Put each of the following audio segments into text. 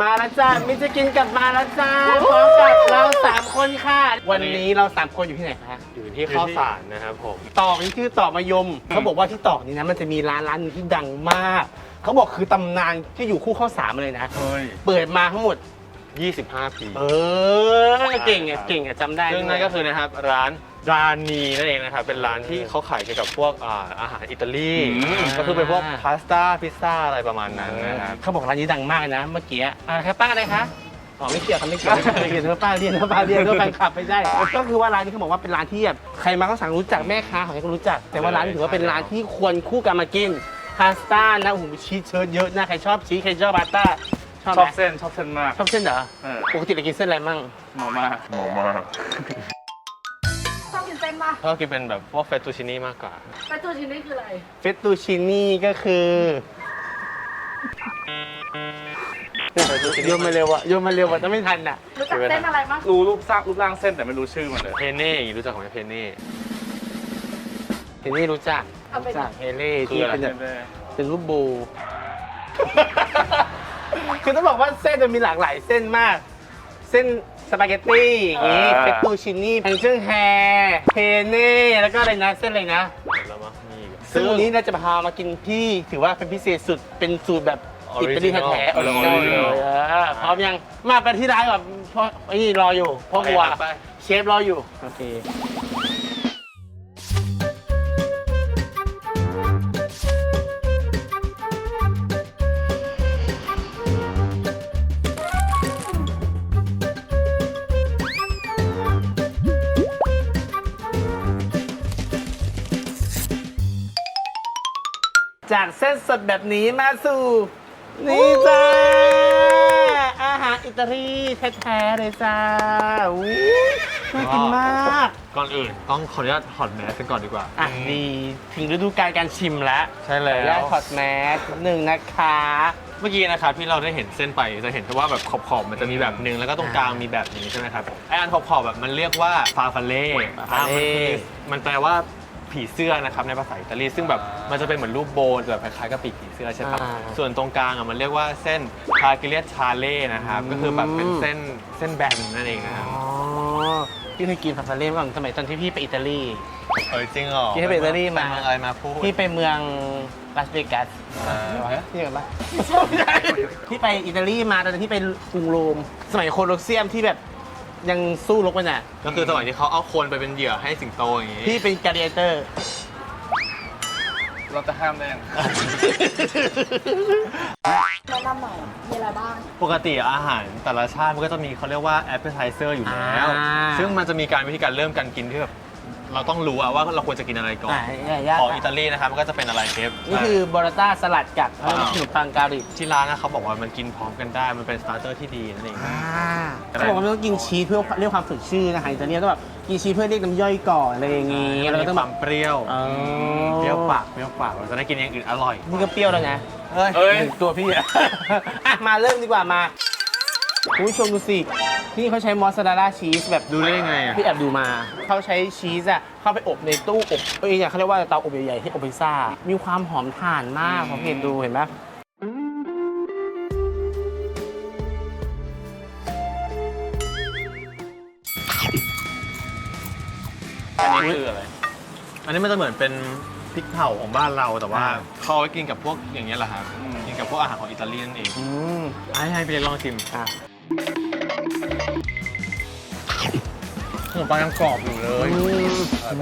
มาแล้วจ้ามิจะกินกลับมาแล้วจ้าพร้อมกับเราสามคนค่ะ วันนี้เราสามคนอยู่ที่ไหนคะอยู่ที่ข้าวสารนะครับผมตอกนี่ชื่อตอกมายม เขาบอกว่าที่ตอกนี้นะมันจะมีร้านร้านหนึงที่ดังมาก เขาบอกคือตำนานที่อยู่คู่ข้าวสารมาเลยนะเฮ้ยเปิดมาทั้งหมด 25 ปี เออ เก่งอะ เก่งอะจำได้ซึ่งนั่นก็คือนะครับร้านรานีนั่นเองนะครับ เป็นร้านที่เขาขายเกี่ยวกับพวกอ่าอาหารอิตาลี ก็คือเป็นพวกพาสต้าพิซซ่าอะไรประมาณนั้นนะครับ เขาบอกร้านนี้ดังมากนะ เมื่อกี้อ่าครับป้าอะไรคะอ๋อไม่เกี่ยวครับไม่เกี่ยวไม่เกี่ยวเธอป้าเรียนเธอป้าเรียนเธอแฟนคลับไม่ได้ ก็คือว่าร้านนี้เขาบอกว่าเป็นร้านที่แบบใครมาก็สั่งรู้จักแม่ค้าของใครก็รู้จัก แต่ว่าร้านนี้ถือว่าเป็นร้านที่ควรคู่กันมากินพาสต้านะโอ้โหชีสเชิญเยอะนะใครชอบชีสใครชอบพาสต้า ชอบชอบไหมเส้นชอบเส้นมากชอบเส้นเหรอเออปกติเรากินเส้นอะไรมั่งหมอมาหมอมาชอบกินเส้นปะชอบกินเป็นแบบพวกเฟตตูชินี่มากกว่า ไปตัวชิ้นนี้คืออะไร เฟตตูชินี่ก็คือโยนมาเร็วอะโยนมาเร็วอะจะไม่ทันอะรู้จักเส้นอะไรมั้งรู้รูปสร้างรูปร่างเส้นแต่ไม่รู้ชื่อมันเลยเพเน่อย่างนี้รู้จักไหมเพเน่เฮนี่รู้จักเอาไปรู้จักเฮเล่คือที่อะไรเป็นแบบเป็นรูปโบ คือต้องบอกว่าเส้นมันมีหลากหลายเส้นมาก เส้นสปาเกตตี้อย่างงี้เฟตตูชินี่แพนเจิ้งแฮร์เพเน่แล้วก็อะไรนะเส้นอะไรนะแล้วมั้งมีอีก ซึ่งวันนี้เราจะพามากินที่ถือว่าเป็นพิเศษสุดเป็นสูตรแบบอิตาลีแท้ๆ Original ออริจินอลเลยเออพร้อมยังมาไปที่ร้านก่อนเพราะไอ้นี่รออยู่พ่อครัวไป เชฟรออยู่โอเค จากเส้นสดแบบนี้มาสู่ นี่จ้า อาหารอิตาลีแท้ๆเลยจ้าอู้น่ากินมากก่อนอื่นต้องขออนุญาตถอดแมสกันก่อนดีกว่า อะดีถึงฤดูกาลการชิมแล้วใช่ขอแล้อนุญาวตถอดแมสหนึ่งนะคะ เมื่อกี้นะครับที่เราได้เห็นเส้นไปจะเห็นว่าแบบขอบๆมันจะมีแบบหนึ่งแล้วก็ตรงกลางมีแบบนี้ใช่ไหมครับไออันขอบๆแบบมันเรียกว่าฟาฟาเล่ farfalle มันแปลว่า ผีเสื้อนะครับในภาษาอิตาลีซึ่งแบบมันจะเป็นเหมือนรูปโบนแบบคล้ายๆกับปีกผีเสื้อใช่ปะอ่าส่วนตรงกลางอะมันเรียกว่าเส้นคากิเลียชาเล่นะครับก็คือแบบเป็นเส้นเส้นแบนนั่นเองนะครับอ๋อพี่เคยกินฟาฟาเล่ก่อนสมัยตอนที่พี่ไปอิตาลี เออจริงเหรอที่ให้ไปอิตาลีมา ไปเมืองอะไรมาพูดพี่ไปเมืองลาสเวกัสอ่าที่ไหนปะที่ไปอิตาลีมาตอนที่ไปกรุงโรม สมัยโคลอสเซียมที่แบบ ยังสู้รบกันอะก็คือสมัยที่เขาเอาคนไปเป็นเหยื่อให้สิงโตอย่างงี้พี่เป็นการ์เดเตอร์ เราจะห้ามได้ยังแนะนำหน่อยมีอะไรบ้าง ปกติอาหารแต่ละชาติมันก็จะมีเขาเรียกว่า appetizer อยู่แล้ว อ่า ซึ่งมันจะมีการวิธีการเริ่มการกินที่แบบ เราต้องรู้อะว่าเราควรจะกินอะไรก่อน อ่าย่าของอิตาลีนะครับมันก็จะเป็นอะไรเชฟนี่คือบอร์ต้าสลัดกับอ่าขนมปังกาลิกที่ร้านนะเขาบอกว่ามันกินพร้อมกันได้มันเป็นสตาร์เตอร์ที่ดีนั่นเองเขาบอกว่าไม่ต้องกินชีสเพื่อเรียกความสดชื่นนะคะอิตาเลียนต้องแบบกินชีสเพื่อเรียกน้ำย่อยก่อนอะไรอย่างงี้มันแล้วมีก็ต้องคแบวาบมเปรี้ยวอ๋อเปรี้ยวปากเปรี้ยวปากเราจะได้กินอย่างอื่นอร่อย นี่ก็เปรี้ยวแล้วนะเฮ้ยเอ้ยถึงตัวพี่อะ อะมาเริ่มดีกว่ามาคุณผู้ชมดูสิ นี่เขาใช้มอสซาเรลล่าชีสแบบดูได้ยังไงอะพี่แอบดูมา เขาใช้ชีสอะเข้าไปอบในตู้อบเอ้ยเขาเรียกว่าเตาอบใหญ่ๆที่อบพิซซ่า มีความหอมถ่านมากผมเห็นดูเห็นไหมอันนี้คืออะไร อันนี้มันจะเหมือนเป็นพริกเผาของบ้านเราแต่ว่าเขาเอาไว้กินกับพวกอย่างเงี้ยแหละครับอืมกินกับพวกอาหารของอิตาลีนั่นเองอืมให้ให้พี่เล็กลองชิม อะ ขนมปังยังกรอบอยู่เลยอื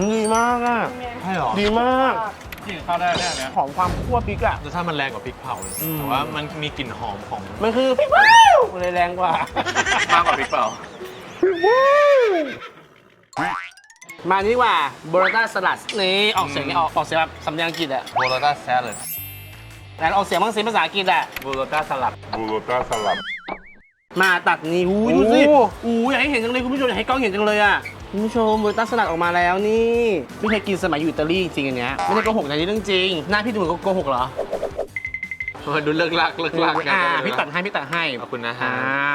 มดีมากอะใช่หรอ ดีมากกินข้าวได้แน่เนี่ยหอมความคั่วพริกอะรสชาติมันแรงกว่าพริกเผาเลยอืมแต่ว่ามันมีกลิ่นหอมของ มันคือพริกว้าวเลยแรงกว่า มากกว่าพริกเปล่ามานี่ดีกว่าบร o ต้าสลัดนี่ออกเสียงนี่ออกออกเสียงแบบสำเนียงอังกฤษอะโบโลต้าแซลัดแต่ออกเสียงบ้างสิภาษาอังกฤษอะโบโลต้าสลัด Bulota salad. มาตัด นี่อู้ยโอ้ดูสิอู้ยอยากให้เห็นจังเลยคุณผู้ชมอยากให้กล้องเห็นจังเลยอะคุณผู้ชมบร o ต้าสลัดออกมาแล้วนี่ไม่เคยกินสมัยอยู่อิตาลีจริงอันเนี้ยไม่ได้โกหกนะนี่เรื่องจริงหน้าพี่ดูเหมือนโกหกเหรอดูเลิกลักเลิกลักอ่าพี่ตัดให้พี่ตัดให้ขอบคุณนะฮะ อ่า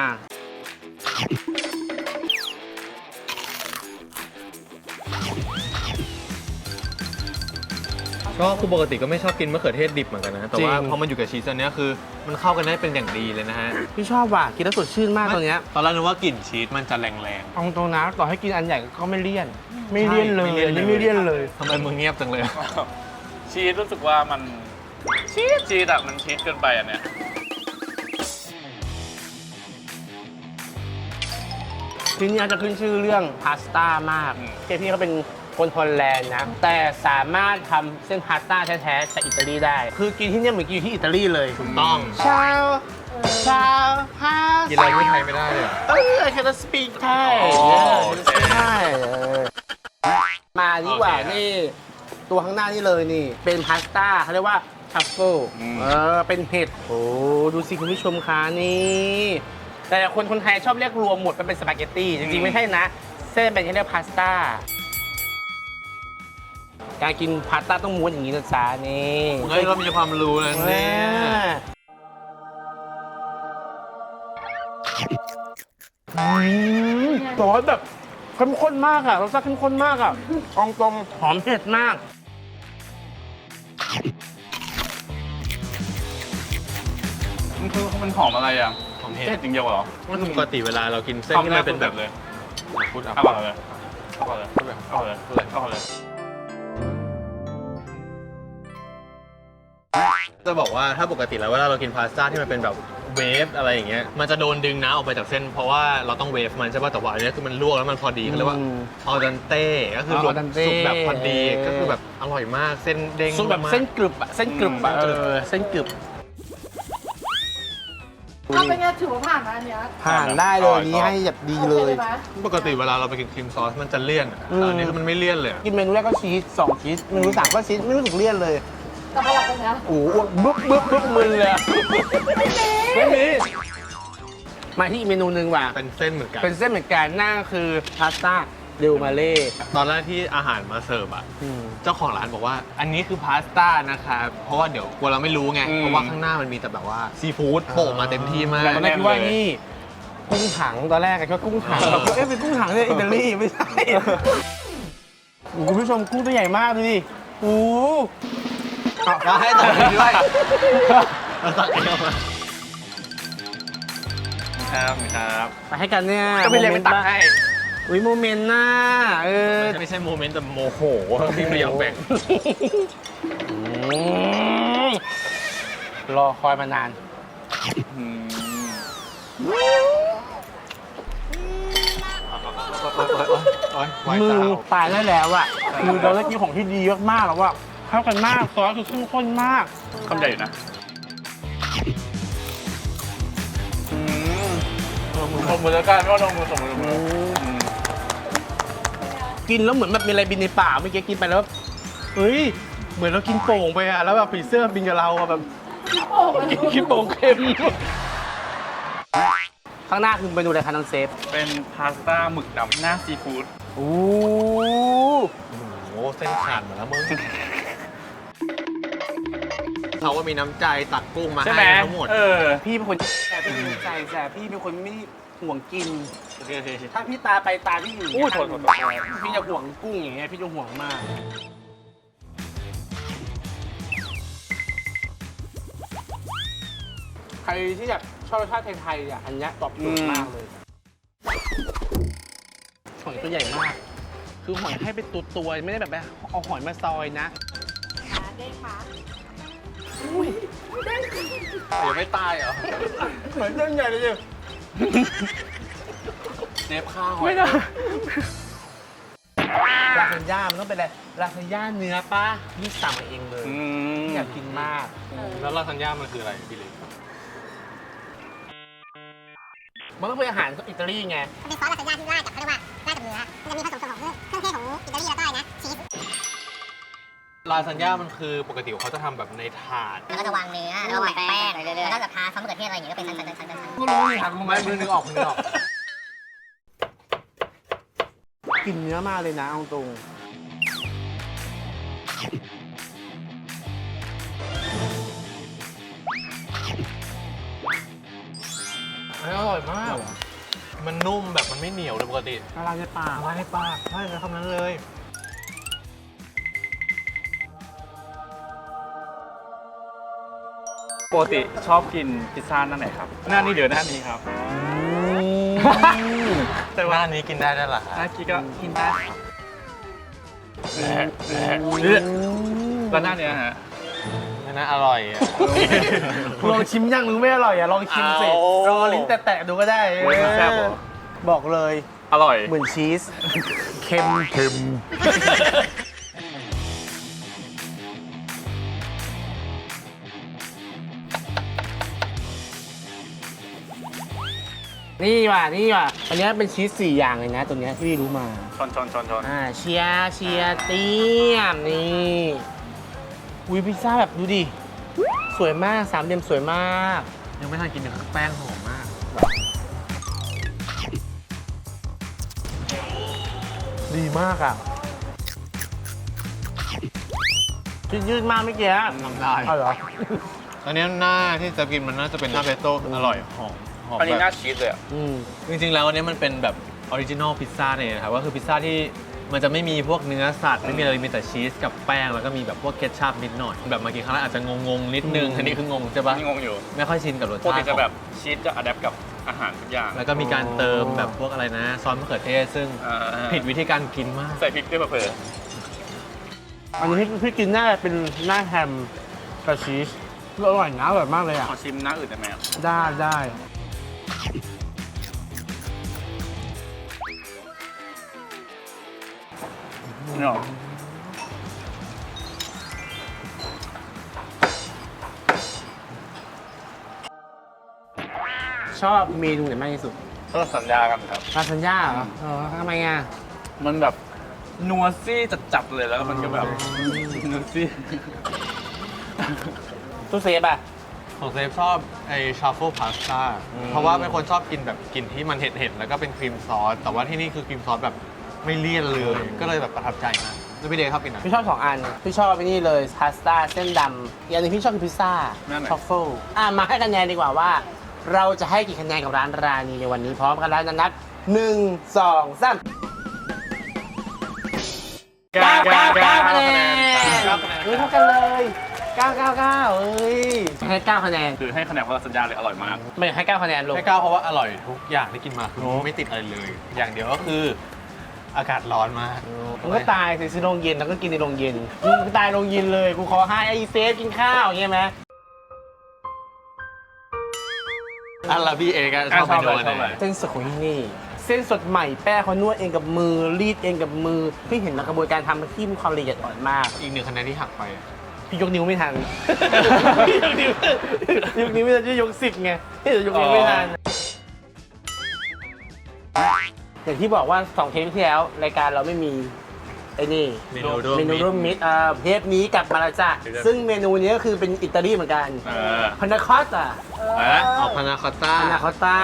ก็คือปกติก็ไม่ชอบกินมะเขือเทศดิบเหมือนกันนะ แต่ว่าจริง พอมันอยู่กับชีสอันเนี้ยคือ มันเข้ากันได้เป็นอย่างดีเลยนะฮะพี่ชอบว่ะกินแล้วสดชื่นมากตอนเนี้ยตอนแรกนึกว่ากลิ่นชีสมันจะแรงเอาตรงนะต่อให้กินอันใหญ่ก็ไม่เลี่ยน ไม่เลี่ยนเลยไม่เลี่ยนเลยอันนี้ไม่เลี่ยนเลย ๆทำไมมึงเงียบจังเลย ชีสรู้สึกว่ามันชีสชีสอะมันชีสเกินไปอันเนี้ยที่นี่จะขึ้นชื่อเรื่องพาสต้ามากเจพี่เขาเป็น คนฮอลแลนด์นะ แต่สามารถทำเส้นพาสต้าแท้ๆจากอิตาลีได้ คือกินที่เนี่ยเหมือนกินอยู่ที่อิตาลีเลยถูกต้อง ชาวชาวพาสกินอะไรไม่ไทยไม่ได้เลยอะเออ I can speak Thai โอ้ใช่มาดีกว่านี่ ตัวข้างหน้านี่เลยนี่ เป็นพาสต้าเขาเรียกว่าทัฟเฟิลเออ เป็นเห็ดโอ้ดูสิคุณผู้ชมคะนี่แต่คนคนไทยชอบเรียกรวมหมดมันเป็นสปาเกตตี้จริงๆไม่ใช่นะ เส้นเป็นแค่เรียกพาสต้า การกินพาสต้าต้องม้วนอย่างนี้นะจ๊ะนี่เฮ้ยเรามีความรู้นะแน่เนี่ยอืมซอสแบบเข้มข้นมากอะรสชาติเข้มข้นมากอะตรงตรงๆหอมเผ็ดมาก มันคือมันหอมอะไรอะของเห็ดเผ็ดจริงเดียวเหรอว่าปกติเวลาเรากินเส้นที่มันเป็นแบบเลยพูดอะเอาก่อนเลยเอาก่อนเลยเอาก่อนเลยเอาก่อนเลย จะบอกว่าถ้าปกติแล้วเวลาเรากินพาสต้าที่มันเป็นแบบเวฟอะไรอย่างเงี้ยมันจะโดนดึงน้ำออกไปจากเส้น เพราะว่าเราต้องเวฟมันใช่ป่ะแต่ว่าอันเนี้ยคือมันลวกแล้วมันพอดีเขาเรียกว่าอืมออดันเต้ก็คืออ๋อรวม al dente สุกแบบพอดีเออก็คือแบบอร่อยมากเส้นเด้งซุปแบบมาก เส้นกรึบอะเส้นกรึบอะอืม เออเส้นกรึบถ้าเป็นไงถือว่าผ่านนะอันเนี้ยผ่านได้เลยนี้ให้แบบดีเลยโอคไหมปกติเวลาเราไปกินครีมซอสมันจะเลี่ยนอะอืม แต่อันนี้คือมันไม่เลี่ยนเลยอะกินเมนูแรกก็ชีสสองชีสเมนูสามก็ชีสไม่รู้สึกเลี่ยนเลย แต่พอหลังจากเนี้ยโอ้โหบึ๊บบึ๊บบึ๊บมึนเลยอะไม่มีมาที่อีกเมนูหนึ่งว่ะเป็นเส้นเหมือนกัน เป็นเส้นเหมือนกันนั่นก็คือพาสต้าเดลมาเล่ตอนแรกที่อาหารมาเสิร์ฟอะเจ้าของร้านบอกว่า อันนี้คือพาสต้านะครับ เพราะว่าเดี๋ยวกลัวเราไม่รู้ไง อืม เพราะว่าข้างหน้ามันมีแต่แบบว่าซีฟู้ดโผล่มาเต็มที่มากตอนแรกคิดว่านี่กุ้งถังตอนแรกอะคิดว่ากุ้งถังแบบเอ๊ะเป็นกุ้งถังเนี่ยอิตาลีไม่ใช่โอ้โหคุณผู้ชมกุ้งตัวใหญ่มากดูดิโอ้โห ก็ให้ตัดไปด้วยเอาตัดเองเอามาครับครับไปให้กันเนี่ยก็ไปเรียนไปตักให้ อุ้ยโมเมนต์น่าเออไม่ใช่โมเมนต์แต่โมโหที่ไม่อยากแบ่งอืมรอคอยมานานอืมไว้มืเจ้าอตายได้แล้วอะคือเราได้กินของที่ดีมากๆแล้วอะ เข้ากันมากซอสคือเข้มข้นมากคำใหญ่อยู่นะอืมสมมือแล้วกันไม่ว่าลงมือสมมือมืออืมกินแล้วเหมือนแบบมีอะไรบินในป่ากเมื่อกี้กินไปแล้วเฮ้ย เหมือนเรากินโป่งไปอะแล้วแบบผีเสื้อบินกับเราอะแบบโอ้โหกินโป่งเค็มข้างหน้าคือเมนูอะไรคะน้องเซฟเป็นพาสต้าหมึกดำหน้าซีฟู้ด โอ้ โอ้โหเส้นขาดหมดแล้วมึง เขาว่ามีน้ำใจตักกุ้งมาใช่ไหมให้ทั้งหมด เออ พี่เป็นคนแต่พี่มีใจแต่พี่เป็นคนไม่ห่วงกินโอเคโอเคถ้าพี่ตาไปตาพี่อยู่อุ้ยโทษโทษโทษ พี่จะห่วงกุ้งอย่างเงี้ยพี่จะห่วงมาก ใครที่แบบชอบรสชาติไทยๆอะอันเนี้ยตอบโจทย์มากเลยหอยตัวใหญ่มาก คือหอยให้เป็นตัวตัวๆไม่ได้แบบว่าเอาหอยมาซอยนะขาเด้ง ขายังไม่ตายเหรอ เหมือนเรื่องใหญ่เลยเนี่ยเนฟข้าวไม่ได้ลาซานญ่ามันต้องเป็นอะไรลาซานญ่าเนื้อป้านี่สั่งมาเองเลยอืมอยากกินมาก แล้วลาซานญ่ามันคืออะไรพี่เล็กมันต้องเป็นอาหารอิตาลีไง มันเป็นซอสลาซานญ่าที่ราดกับเขาเรียกว่าราดกับเนื้อ มันจะมีผสมส่วนของเครื่องเทศของอิตาลีแล้วก็อะไรนะชีส ลาซานญ่ามันคือปกติเขาจะทำแบบในถาด แล้วก็จะวางเนื้อแล้วก็วางแป้งแล้วก็แบบทาซอสมะเขือเทศอะไรอย่างเงี้ยก็เป็นชั้นๆชั้นๆชั้นๆก็รู้นี่ครับไม่มือนึงออกมือนึงออกกินเนื้อมาเลยนะเอาตรงอร่อยมาก มันนุ่มแบบมันไม่เหนียวเลยปกติละลายในปากละลายในปากใช่เลยคำนั้นเลย ปกติชอบกินพิซซ่าหน้าไหนครับ หน้านี้เดี๋ยวหน้านี้ครับ แต่ว่าอันนี้กินได้ด้วยเหรอหน้ากี้ก็กินได้ครับแล้วหน้าเนี้ยฮะอันนั้นอร่อยอะ ลองชิมยังหรือไม่อร่อยอะลองชิมสิเอา ลองลิ้นแตะๆดูก็ได้เฮ้ยมันแซ่บเหรอ บอกเลย อร่อย เหมือนชีส เค็ม นี่ว่ะนี่ว่ะอันเนี้ยเป็นชีสสี่อย่างเลยนะ ตัวเนี้ยที่รู้มา ชนชนชนชนอ่าเชียร์เชียร์เตียมนี่อุ้ยพิซซ่าแบบดูดิ สวยมากสามเหลี่ยมสวยมาก ยังไม่ทันกินเลยแป้งหอมมาก ดีมากอะยืดยืดมากเมื่อกี้น้ำลายเอาเหรอ ตอนนี้หน้าที่จะกินมันน่าจะเป็นหน้าเปโต้อร่อยหอม หอมอันนี้หแบน้าบชีสเลยอะอืมจริงๆแล้วอันนี้มันเป็นแบบออริจินอลพิซซ่าเนี่ยนะครับก็คือพิซซ่าที่มันจะไม่มีพวกเนื้อสัตว์ไม่มีอะไรมีแต่ชีสกับแป้งแล้วก็มีแบบพวกเคทชัพนิดหน่อยแบบมากินครั้งแรกอาจจะงงๆนิดนึงอืมอันนี้คืองงใช่ปะนี่งงอยู่ไม่ค่อยชินกับรสปกชาติติจะของแบบชีสจะอัดแอปกับอาหารทุกอย่างแล้วก็มีการเติมแบบพวกอะไรนะซอสมะเขือเทศซึ่งอ่าผิดวิธีการกินมาก ใส่พริกด้วยเผื่ออันนี้พี่พี่กินหน้าเป็นหน้าแฮมกับชีสอร่อยนะอร่อยมากเลยๆอะ ขอชิมหน้าอื่นได้ไหมอะได้ได้ นี่หรอชอบเมนูไหนมากที่สุดก็สัญญากันครับ ลาซานญ่าเหรอเออทำไมอะ มันแบบนัวซี่จัดๆเลยแล้วมันก็แบบนัวซี่ตู้เซฟอะ ของเซฟชอบไอ้ชาโฟพาสต้าเพราะว่าเป็นคนชอบกินแบบกลิ่นที่มันเห็ดๆแล้วก็เป็นครีมซอส แต่ว่าที่นี่คือครีมซอสแบบ ไม่เลี่ยนเลย ก็เลยแบบประทับใจมากแล้วพี่เดย์ชอบกินอะไร พี่ชอบสองอัน พี่ชอบไอ้นี่เลยพาสต้าเส้นดำอีกอันหนึงพี่ชอบคือพิซซ่านั่นไหน ทรัฟเฟิลอะมาให้คะแนนดีกว่าว่า เราจะให้กี่คะแนนกับร้านรานีในวันนี้พร้อมกันแล้วนะนับหนึ่งสองสาม เก้าเก้าเก้าคะแนนเก้าคะแนนเฮ้ยเท่ากันเลยเก้าเก้าเก้าเอ้ยให้เก้าคะแนนคือให้คะแนนเพราะว่าสัญญาเลยอร่อยมาก ไม่ให้เก้าคะแนนลง ให้ก้าวเพราะว่าอร่อยทุกอย่างที่กินมาคือไม่ติดอะไรเลย อย่างเดียวก็คือ อากาศร้อนมากมึงก็ตายสิซื้อโรงเย็นแล้วก็กินในโรงเย็นมึงตายโรงเย็นเลยกูขอให้ไอ้เซฟกินข้าวอย่างเงี้ยไหมอันละพี่เองก็ชอบชเมอบนูเลยชอบไหเลนยเส้นสดของที่นี่ เส้นสดใหม่แป้งเขานวดเองกับมือรีดเองกับมือพี่เห็นกระบวนการทำที่มีความละเอียดอ่อนมาก อีกหนึ่งคะแนนที่หักไปอะพี่ยกนิ้วไม่ทันพี่ยกนิ้วยกนิ้วไม่ทันจะยกสิบไงพี่จะยกนิ้วไม่ทัน อย่างที่บอกว่าสองเทปที่แล้วรายการเราไม่มีไอ้นี่เมนูร่วมเมนูมิตรร่วมมิตรอ่าเทปนี้กลับมาแล้วจ้ะเดี๋ยวซึ่งเมนูนี้ก็คือเป็นอิตาลีเหมือนกันเออพานาคอตอะเออออกพานาคอตต้าพานาคอตต้า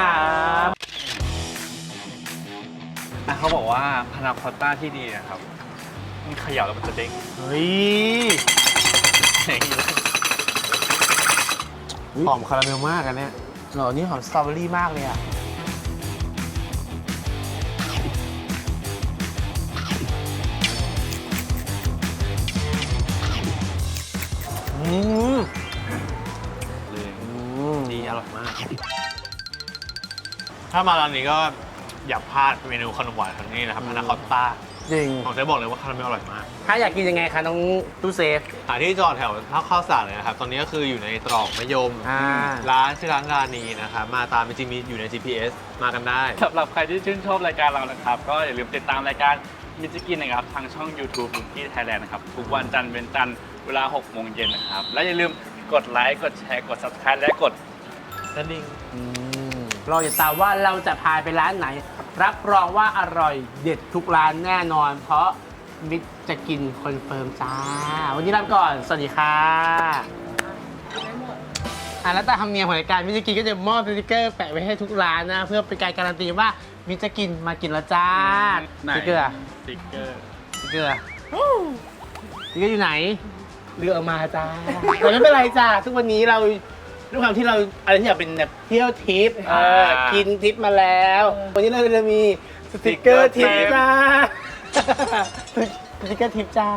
อะเขาบอกว่าพานาคอตต้าที่ดีนะครับ มันเขย่าแล้วมันจะเด้งเฮ้ยเด้งอยู่หอมคาราเมลมากอันเนี้ยหรอนี่หอมสตรอเบอรี่มากเลยอะ อืมดีอร่อยมาก ถ้ามาร้านนี้ก็อย่าพลาดเมนูขนมหวานคนนี้นะครับพานาคอตต้าจริง ผมจะบอกเลยว่าคาราเมลอร่อยมาก ถ้าอยากกินยังไงคะน้องตู้เซฟ หาที่จอดแถวท่าข้าวสารเลยนะครับ ตอนนี้ก็คืออยู่ในตรอกมะยม อ่า ร้านชื่อร้านรานีนะครับ มาตามจริงๆมีอยู่ใน GPS มากันได้ สำหรับใครที่ชื่นชอบรายการเรานะครับ ก็อย่าลืมติดตามรายการมิจิกินนะครับ ทางช่อง YouTube มิจิไทยแลนด์นะครับ ทุกวันจันทร์เป็นจันทร์ เวลา6โมงเย็นนะครับ และอย่าลืมกดไลค์ กดแชร์ กด subscribe และกดกระดิ่ง รอติดตามว่าเราจะพาไปร้านไหน รับรองว่าอร่อยเด็ดทุกร้านแน่นอน เพราะมิตรจะกินคอนเฟิร์มจ้า วันนี้ลาไปก่อน สวัสดีค่ะอะแล้วตามธรรมเนียมของรายการมิตรจะกินก็จะมอบสติกเกอร์แปะไว้ให้ทุกร้านนะ เพื่อเป็นการการันตีว่ามิตรจะกินมากินแล้วจ้าไหน สติกเกอร์อะสติ๊กเกอร์ สติกเกอร์อะสติกเกอร์อยู่ไหน เลือกเอามาจ้าแต่ไม่เป็นไรจ้าทุกวันนี้เราด้วยความที่เราอะไรที่อยากเป็นแบบเที่ยวทริปเออกินทริปมาแล้ว วันนี้เราจะมีสติกเกอร์ทริปจ้าสติกเกอร์ทริปจ้า